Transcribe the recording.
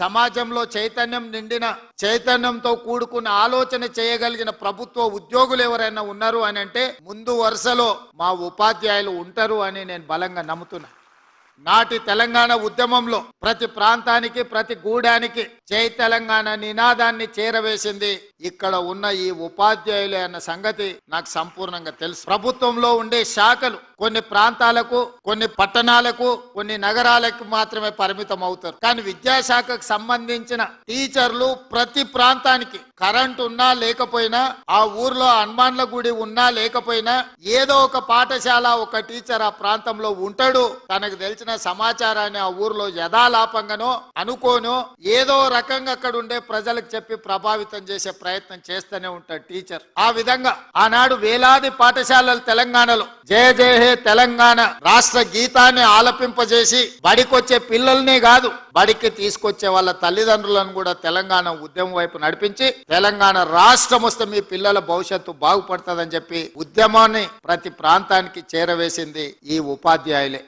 సమాజంలో చైతన్యం నిండిన చైతన్యంతో కూడుకున్న ఆలోచన చేయగలిగిన ప్రభుత్వ ఉద్యోగులు ఎవరైనా ఉన్నారు అని అంటే ముందు వరుసలో మా ఉపాధ్యాయులు ఉంటారు అని నేను బలంగా నమ్ముతున్నా. నాటి తెలంగాణ ఉద్యమంలో ప్రతి ప్రాంతానికి ప్రతి గూడానికి జై తెలంగాణ నినాదాన్ని చేరవేసింది ఇక్కడ ఉన్న ఈ ఉపాధ్యాయులే అన్న సంగతి నాకు సంపూర్ణంగా తెలుసు. ప్రభుత్వంలో ఉండే శాఖలు కొన్ని ప్రాంతాలకు కొన్ని పట్టణాలకు కొన్ని నగరాలకు మాత్రమే పరిమితం అవుతారు కానీ విద్యాశాఖకు సంబంధించిన టీచర్లు ప్రతి ప్రాంతానికి కరెంట్ ఉన్నా లేకపోయినా ఆ ఊర్లో హనుమాన్ల గుడి ఉన్నా లేకపోయినా ఏదో ఒక పాఠశాల ఒక టీచర్ ఆ ప్రాంతంలో ఉంటాడు. తనకు తెలిసిన సమాచారాన్ని ఆ ఊర్లో యథాలాపంగానో అనుకోనో ఏదో రకంగా అక్కడ ఉండే ప్రజలకు చెప్పి ప్రభావితం చేసే ప్రయత్నం చేస్తూనే ఉంటాడు టీచర్. ఆ విధంగా ఆనాడు వేలాది పాఠశాలలు తెలంగాణలో జయ జయ హే తెలంగాణ రాష్ట్ర గీతాన్ని ఆలపింపజేసి బడికొచ్చే పిల్లల్నే కాదు బడికి తీసుకొచ్చే వాళ్ళ తల్లిదండ్రులను కూడా తెలంగాణ ఉద్యమం వైపు నడిపించి తెలంగాణ రాష్ట్రం వస్తే మీ పిల్లల భవిష్యత్తు బాగుపడుతుందని చెప్పి ఉద్యమాన్ని ప్రతి ప్రాంతానికి చేరవేసింది ఈ ఉపాధ్యాయులే.